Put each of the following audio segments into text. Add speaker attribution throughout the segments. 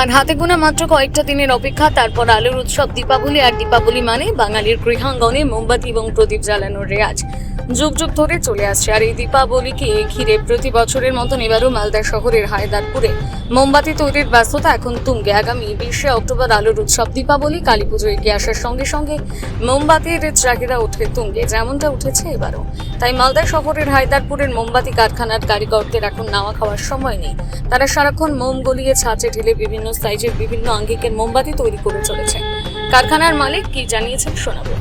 Speaker 1: আর হাতে গোনা মাত্র কয়েকটা দিনের অপেক্ষা, তারপর আলোর উৎসব, দীপাবলি, আর দীপাবলি মানে বাঙালির গৃহাঙ্গনে মোমবাতি এবং প্রদীপ জ্বালানোর রেয়াজ। যুগ যুগ ধরে চলে আসছে। আর এই দীপাবলিকে ঘিরে প্রতি বছরের মতন এবারও মালদা শহরের হায়দারপুরে মোমবাতি তৈরির ব্যস্ততা এখন তুঙ্গে। আগামী বিশে অক্টোবর আলোর উৎসব দীপাবলি, কালী পুজো এগিয়ে আসার সঙ্গে সঙ্গে মোমবাতির চাহিদা ওঠে তুঙ্গে, যেমনটা উঠেছে এবারও। তাই মালদা শহরের হায়দারপুরের মোমবাতি কারখানার কারিগরদের এখন নাওয়া খাওয়ার সময় নেই। তারা সারাক্ষণ মোম গলিয়ে ছাঁচে ঢেলে বিভিন্ন সাইজের বিভিন্ন আঙ্গিকের মোমবাতি তৈরি করে চলেছে। কারখানার মালিক কি জানিয়েছেন শোনাবো।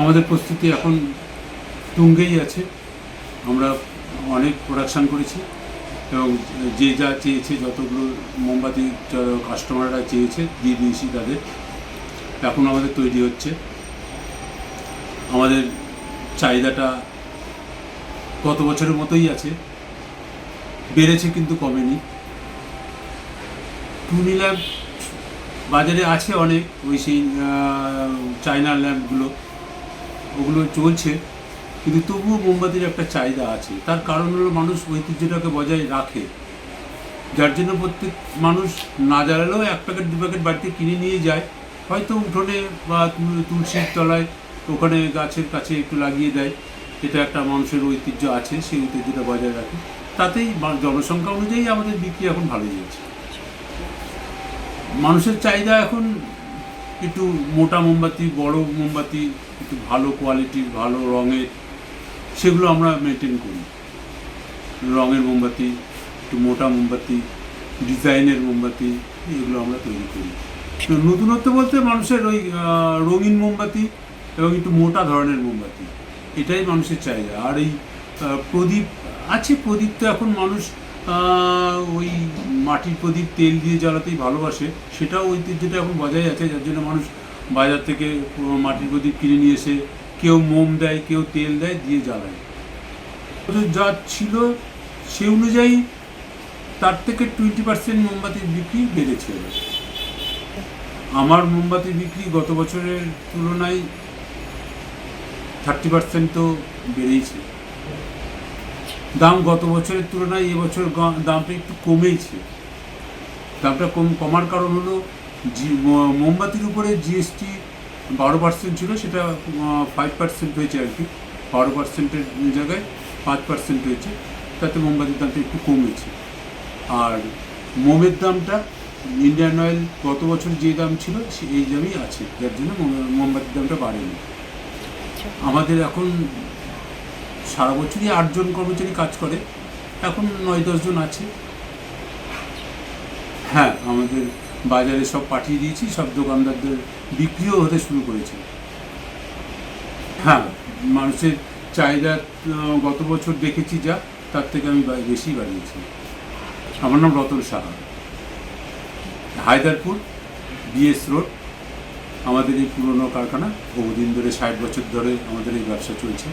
Speaker 2: আমাদের প্রস্তুতি এখন তুঙ্গেই আছে। আমরা অনেক প্রোডাকশান করেছি এবং যে যা চেয়েছে যতগুলো মোমবাতি কাস্টমাররা চেয়েছে দিয়ে দিয়েছি তাদের। এখন আমাদের তৈরি হচ্ছে। আমাদের চাহিদাটা গত বছরের মতোই আছে। বেড়েছে কিন্তু কমেনি। টুনি ল্যাম্প বাজারে আছে অনেক ওই সেই আহ, চায়না ল্যাম্পগুলো ওগুলো চলছে, কিন্তু তবুও মোমবাতির একটা চাহিদা আছে। তার কারণ হলো মানুষ ঐতিহ্যটাকে বজায় রাখে। যার জন্য প্রত্যেক মানুষ না জ্বালালেও এক প্যাকেট, দু প্যাকেট বাড়িতে কিনে নিয়ে যায়। হয়তো উঠোনে বা তুলসীর তলায় ওখানে গাছের কাছে একটু লাগিয়ে দেয়। এটা একটা মানুষের ঐতিহ্য আছে, সেই ঐতিহ্যটা বজায় রাখে। তাতেই জনসংখ্যা অনুযায়ী আমাদের বিক্রি এখন ভালোই যাচ্ছে মানুষের চাহিদা এখন একটু মোটা মোমবাতি, বড় মোমবাতি, একটু ভালো কোয়ালিটির ভালো রঙের, সেগুলো আমরা মেনটেন করি। রঙের মোমবাতি, একটু মোটা মোমবাতি, ডিজাইনের মোমবাতি, এগুলো আমরা তৈরি করি। নতুনত্ব বলতে মানুষের ওই রঙিন মোমবাতি এবং একটু মোটা ধরনের মোমবাতি, এটাই মানুষের চাহিদা। আর এই প্রদীপ, আছে প্রদীপ তো এখন মানুষ ওই মাটির প্রদীপ, তেল দিয়ে জ্বালাতেই ভালোবাসে। সেটাও ঐতিহ্যটা এখন বজায় আছে, যার জন্য মানুষ বাজার থেকে মাটির প্রদীপ কিনে নিয়ে এসে কেউ মোম দেয়, কেউ তেল দেয়, দিয়ে জ্বালায়। যা ছিল সে অনুযায়ী তার থেকে টোয়েন্টি পার্সেন্ট মোমবাতির বিক্রি বেড়েছে। আমার মোমবাতির বিক্রি গত বছরের তুলনায় থার্টি পার্সেন্ট তো বেড়েইছে। দাম গত বছরের তুলনায় এবছর দামটা একটু কমেইছে দামটা কম কমার কারণ হলো জি- মোমবাতির উপরে জিএসটি বারো পার্সেন্ট ছিল সেটা ফাইভ পার্সেন্ট হয়েছে আর কি। বারো পার্সেন্টের জায়গায় পাঁচ পার্সেন্ট হয়েছে। তাতে মোমবাতির দামটা একটু কমেছে। আর মোমের দামটা ইন্ডিয়ান অয়েল গত বছর যে দাম ছিল সে এই দামই আছে। যার জন্য মোম- মোমবাতির দামটা বাড়েনি। আমাদের এখন সারা বছরই আটজন কর্মচারী কাজ করে। এখন নয় দশজন আছে। হ্যাঁ আমাদের বাজারে সব পাঠিয়ে দিয়েছি, সব দোকানদারদের বিক্রিও হতে শুরু করেছে। হ্যাঁ মানুষের চাহিদা গত বছর দেখেছি যা, তার থেকে আমি বেশি বাড়িয়েছি। আমার নাম রতন সাহা। হায়দারপুর, বিএস রোড, আমাদের এই পুরনো কারখানা, বহুদিন ধরে ষাট বছর ধরে আমাদের এই ব্যবসা চলছে।